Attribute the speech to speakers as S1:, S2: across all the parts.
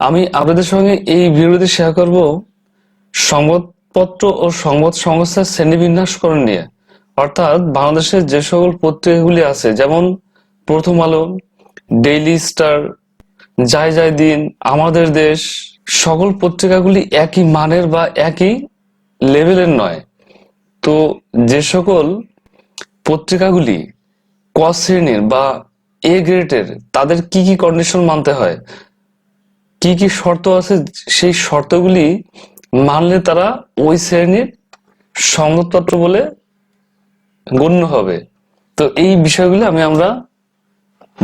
S1: আমি আপনাদের সঙ্গে এই ভিডিওতে শেয়ার করব সংবাদপত্র ও সংবাদ সংস্থার শ্রেণীবিন্যাসকরণ নিয়ে। অর্থাৎ বাংলাদেশের যে সকল পত্রিকাগুলি আছে, যেমন প্রথম আলো ডেইলি স্টার যায় যায় দিন, আমাদের দেশ, সকল পত্রিকাগুলি একই মানের বা একই লেভেলের নয়। তো যে সকল পত্রিকাগুলি ক শ্রেণির বা এ গ্রেডের তাদের কি কি কন্ডিশন মানতে হয়? কি কি শর্ত আছে, সেই শর্তগুলি মানলে তারা ওই শ্রেণির সংবাদপত্র বলে গণ্য হবে। তো এই বিষয়গুলো আমি আমরা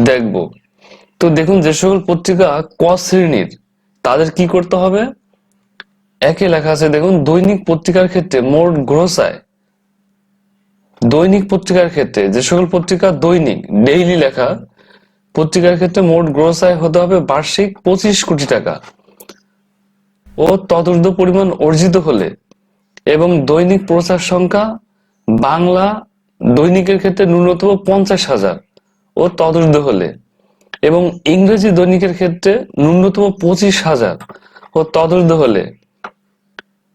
S1: দেখব। তো দেখুন, যে সকল পত্রিকা ক শ্রেণির, তাদের কি করতে হবে? একে লেখা আছে, দেখুন, দৈনিক পত্রিকার ক্ষেত্রে মোট গ্রোস আয় দৈনিক পত্রিকার ক্ষেত্রে যে সকল পত্রিকা দৈনিক ডেইলি লেখা পত্রিকার ক্ষেত্রে মোট গ্রোস আয় হতে হবে বার্ষিক পঁচিশ কোটি টাকা। ও তদূর্ধ্ব পরিমাণ অর্জিত হলে এবং দৈনিক প্রচার সংখ্যা বাংলা দৈনিকের ক্ষেত্রে ন্যূনতম পঞ্চাশ হাজার ও তদূর্ধ্ব হলে এবং ইংরেজি দৈনিকের ক্ষেত্রে ন্যূনতম পঁচিশ হাজার ও তদূর্ধ্ব হলে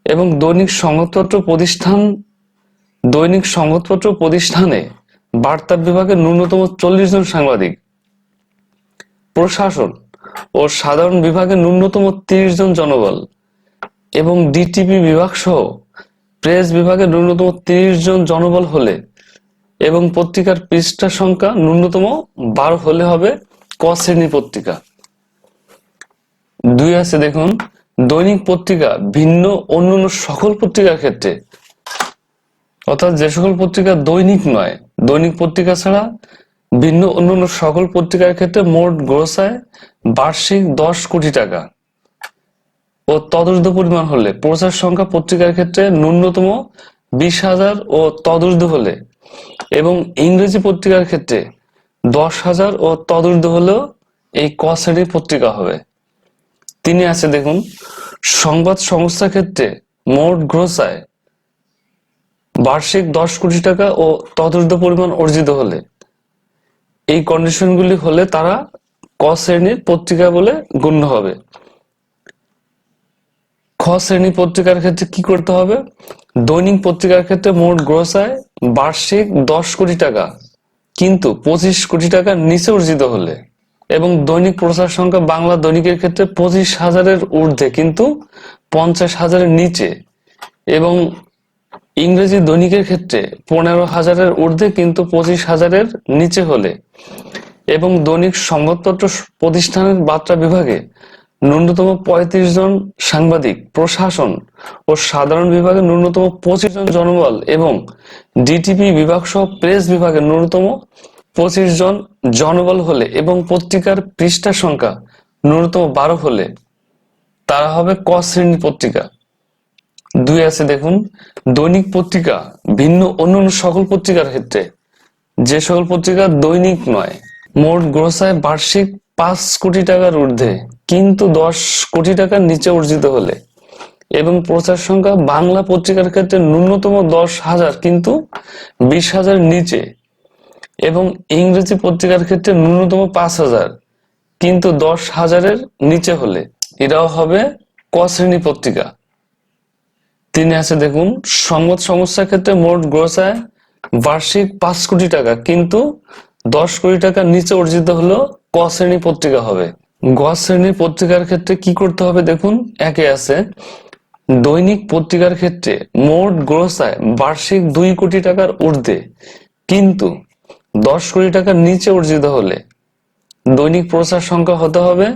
S1: এবং দৈনিক সংবাদপত্র প্রতিষ্ঠান দৈনিক সংবাদপত্র প্রতিষ্ঠানে বার্তা বিভাগে ন্যূনতম চল্লিশ জন সাংবাদিক প্রশাসন ও সাধারণ বিভাগে ন্যূনতম তিরিশ জন জনবল এবং ডিটিপি বিভাগ সহ প্রেস বিভাগে ন্যূনতম তিরিশ জন জনবল হলে এবং পত্রিকার পৃষ্ঠা সংখ্যা ন্যূনতম বারো হলে হবে ক শ্রেণি পত্রিকা। দুই আছে দেখুন, দৈনিক পত্রিকা ভিন্ন অন্যান্য সকল পত্রিকার ক্ষেত্রে। অর্থাৎ যে সকল পত্রিকা দৈনিক নয়, দৈনিক পত্রিকা ছাড়া ভিন্ন অন্যান্য সকল পত্রিকার ক্ষেত্রে মোট গ্রোস গ্রোসায় বার্ষিক দশ কোটি টাকা। ও তদূর্ধ্ব পরিমাণ হলে প্রচার সংখ্যা পত্রিকার ক্ষেত্রে ন্যূনতম বিশ হাজার ও তদূর্ধ্ব হলে এবং ইংরেজি পত্রিকার ক্ষেত্রে দশ হাজার ও তদূর্ধ্ব হলেও এই ক শ্রেণির পত্রিকা হবে। তিনি আছে দেখুন, সংবাদ সংস্থার ক্ষেত্রে মোট গ্রোস গ্রোসায় বার্ষিক দশ কোটি টাকা ও তদূর্ধ্ব পরিমাণ অর্জিত হলে এই কন্ডিশনগুলি হলে তারা ক শ্রেণির পত্রিকা বলে গণ্য হবে। খ শ্রেণি পত্রিকার ক্ষেত্রে কি করতে হবে? দৈনিক পত্রিকার ক্ষেত্রে মোট গ্রোস আয় বার্ষিক দশ কোটি টাকা, কিন্তু পঁচিশ কোটি টাকার নিচে অর্জিত হলে এবং দৈনিক প্রচার সংখ্যা বাংলা দৈনিকের ক্ষেত্রে পঁচিশ হাজারের ঊর্ধ্বে, কিন্তু পঞ্চাশ হাজারের নিচে এবং ইংরেজি দৈনিকের ক্ষেত্রে পনেরো হাজারের ঊর্ধ্বে কিন্তু পঁচিশ হাজারের নিচে হলে এবং দৈনিক সংবাদপত্র প্রতিষ্ঠানের বার্তা বিভাগে ন্যূনতম পঁয়ত্রিশ জন সাংবাদিক, প্রশাসন ও সাধারণ বিভাগে ন্যূনতম পঁচিশ জন জনবল এবং ডিটিপি বিভাগ সহ প্রেস বিভাগে ন্যূনতম পঁচিশ জন জনবল হলে এবং পত্রিকার পৃষ্ঠা সংখ্যা ন্যূনতম বারো হলে তারা হবে ক শ্রেণির পত্রিকা। দুই আছে দেখুন, দৈনিক পত্রিকা ভিন্ন অন্যান্য সকল পত্রিকার ক্ষেত্রে। যে সকল পত্রিকা দৈনিক নয়, মোট গ্রোসায় বার্ষিক পাঁচ কোটি টাকার ঊর্ধ্বে, কিন্তু দশ কোটি টাকার নিচে অর্জিত হলে। এবং প্রচার সংখ্যা বাংলা পত্রিকার ক্ষেত্রে ন্যূনতম দশ হাজার, কিন্তু বিশ হাজার নিচে। এবং ইংরেজি পত্রিকার ক্ষেত্রে ন্যূনতম পাঁচ হাজার, কিন্তু দশ হাজারের নিচে হলে। এরাও হবে ক শ্রেণি পত্রিকা। তিনি আছে দেখুন, সংবাদ সংস্থার ক্ষেত্রে মোট গ্রস আয় বার্ষিক পাঁচ কোটি টাকা, কিন্তু দশ কোটি টাকার নিচে অর্জিত হলো ক শ্রেণি পত্রিকা হবে। গ শ্রেণির পত্রিকার ক্ষেত্রে কি করতে হবে দেখুন, একে আছে দৈনিক পত্রিকার ক্ষেত্রে মোট গ্রস আয় বার্ষিক দুই কোটি টাকার ঊর্ধ্বে, কিন্তু দশ কোটি টাকার নিচে অর্জিত হলে দৈনিক প্রচার সংখ্যা হতে হবে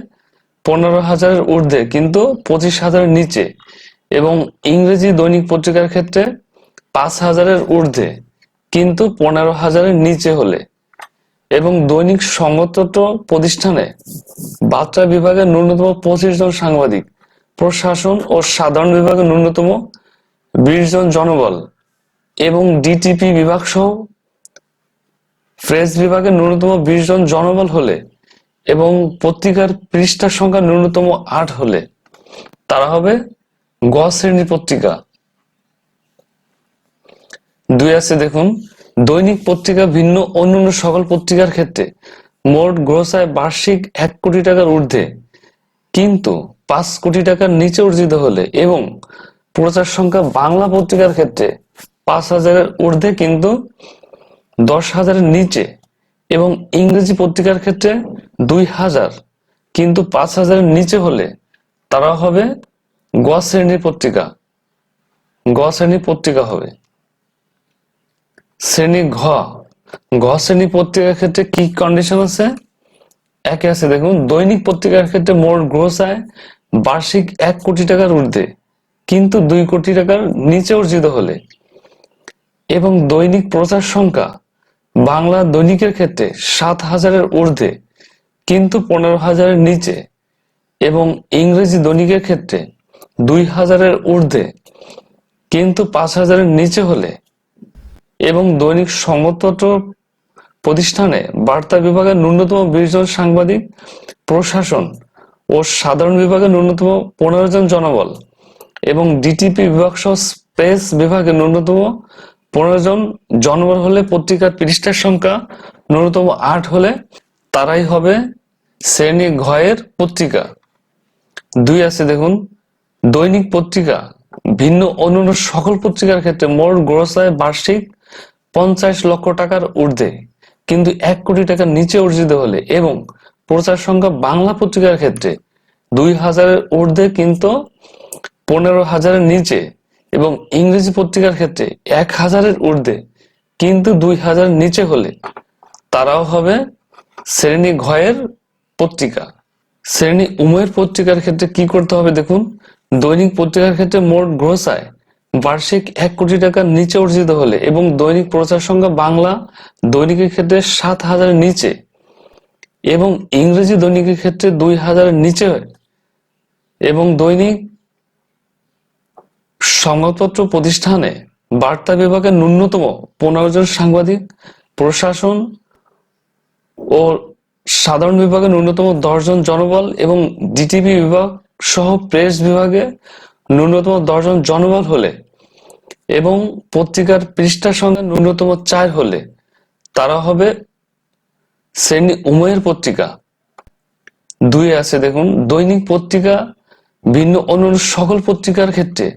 S1: পনেরো হাজারের ঊর্ধ্বে, কিন্তু পঁচিশ হাজারের নিচে। এবং ইংরেজি দৈনিক পত্রিকার ক্ষেত্রে পাঁচ হাজারের ঊর্ধ্বে, কিন্তু পনেরো হাজারের নিচে হলে এবং দৈনিক সংগত প্রতিষ্ঠানে বার্তা বিভাগে ন্যূনতম পঁচিশ জন সাংবাদিক, প্রশাসন ও সাধারণ বিভাগে ন্যূনতম বিশ জন জনবল এবং ডিটিপি বিভাগ সহ প্রেস বিভাগে ন্যূনতম বিশ জন জনবল হলে এবং পত্রিকার পৃষ্ঠার সংখ্যা ন্যূনতম আট হলে তারা হবে গ শ্রেণির পত্রিকা দুই আছে দেখুন, দৈনিক পত্রিকা ভিন্ন অন্যান্য সকল পত্রিকার ক্ষেত্রে মোট গ্রোস আয় বার্ষিক এক কোটি টাকার ঊর্ধ্বে। কিন্তু পাঁচ কোটি টাকার নিচে অর্জিত হলে এবং প্রচার সংখ্যা বাংলা পত্রিকার ক্ষেত্রে পাঁচ হাজারের ঊর্ধ্বে কিন্তু দশ হাজারের নিচে এবং ইংরেজি পত্রিকার ক্ষেত্রে দুই হাজার, কিন্তু পাঁচ হাজারের নিচে হলে তারা হবে গ শ্রেণির পত্রিকা। গ শ্রেণির পত্রিকা হবে। শ্রেণি ঘ। ঘ শ্রেণি পত্রিকার ক্ষেত্রে কি কন্ডিশন আছে? একে আছে, দেখুন, দৈনিক পত্রিকার ক্ষেত্রে মোট গ্রোস আয় বার্ষিক এক কোটি টাকার ঊর্ধ্বে, কিন্তু দুই কোটি টাকার নিচে অর্জিত হলে। এবং দৈনিক প্রচার সংখ্যা বাংলা দৈনিকের ক্ষেত্রে সাত হাজারের ঊর্ধ্বে, কিন্তু পনেরো হাজারের নিচে। এবং ইংরেজি দৈনিকের ক্ষেত্রে দুই হাজারের ঊর্ধ্বে, কিন্তু পাঁচ হাজারের নিচে হলে এবং দৈনিক সংবাদপত্র প্রতিষ্ঠানে বার্তা বিভাগের ন্যূনতম বিশ জন সাংবাদিক, প্রশাসন ও সাধারণ বিভাগের ন্যূনতম পনেরো জন জনবল এবং ডিটিপি বিভাগ সহ স্পেস বিভাগের ন্যূনতম পনেরো জন জনবল হলে পত্রিকার পৃষ্ঠার সংখ্যা ন্যূনতম আট হলে তারাই হবে শ্রেণি ঘয়ের পত্রিকা। দুই আছে দেখুন। দৈনিক পত্রিকা, ভিন্ন অন্যান্য সকল পত্রিকার ক্ষেত্রে মোট গ্রস আয় বার্ষিক পঞ্চাশ লক্ষ টাকার ঊর্ধ্বে, কিন্তু এক কোটি টাকার নিচে অর্জিত হলে এবং প্রচার সংখ্যা বাংলা পত্রিকার ক্ষেত্রে দুই হাজারের ঊর্ধ্বে কিন্তু পনেরো হাজারের নিচে এবং ইংরেজি পত্রিকার ক্ষেত্রে এক হাজারের ঊর্ধ্বে, কিন্তু দুই হাজার নিচে হলে তারাও হবে শ্রেণি ঘয়ের পত্রিকা। শ্রেণি উমের পত্রিকার ক্ষেত্রে কি করতে হবে দেখুন দৈনিক পত্রিকার ক্ষেত্রে মোট গ্রোস আয় বার্ষিক এক কোটি টাকার নিচে অর্জিত হলে এবং দৈনিক প্রচার সংখ্যা বাংলা দৈনিকের ক্ষেত্রে সাত হাজারের নিচে এবং ইংরেজি দৈনিকের ক্ষেত্রে দুই হাজারের নিচে এবং দৈনিক সংবাদপত্র প্রতিষ্ঠানে বার্তা বিভাগের ন্যূনতম পনেরো জন সাংবাদিক, প্রশাসন ও সাধারণ বিভাগে ন্যূনতম দশজন জনবল এবং ডিটিভি বিভাগ সহ প্রেস বিভাগে ন্যূনতম দশজন জনবল হলে এবং পত্রিকার পৃষ্ঠার সঙ্গে ন্যূনতম চার হলে তারা হবে শ্রেণি উময়ের পত্রিকা। দুই আছে দেখুন, দৈনিক পত্রিকা, ভিন্ন অন্যান্য সকল পত্রিকার ক্ষেত্রে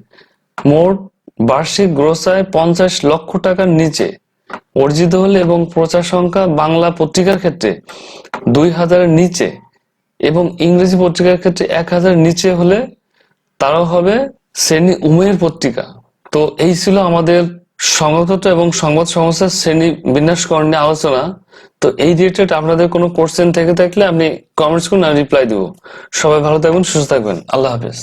S1: মোট বার্ষিক গ্রোস আয় পঞ্চাশ লক্ষ টাকার নিচে অর্জিত হলে এবং প্রচার সংখ্যা বাংলা পত্রিকার ক্ষেত্রে দুই হাজারের নিচে এবং ইংরেজি পত্রিকার ক্ষেত্রে এক হাজার নিচে হলে তারাও হবে শ্রেণি উমের পত্রিকা। তো এই ছিল আমাদের সংবাদপত্র এবং সংবাদ সংস্থার শ্রেণি বিন্যাসকরণ নিয়ে আলোচনা। তো এই রিলেটেড আপনাদের কোনো কোশ্চেন থেকে থাকলে আপনি কমেন্টস করুন, আমি রিপ্লাই দিব। সবাই ভালো থাকবেন, সুস্থ থাকবেন। আল্লাহ হাফেজ।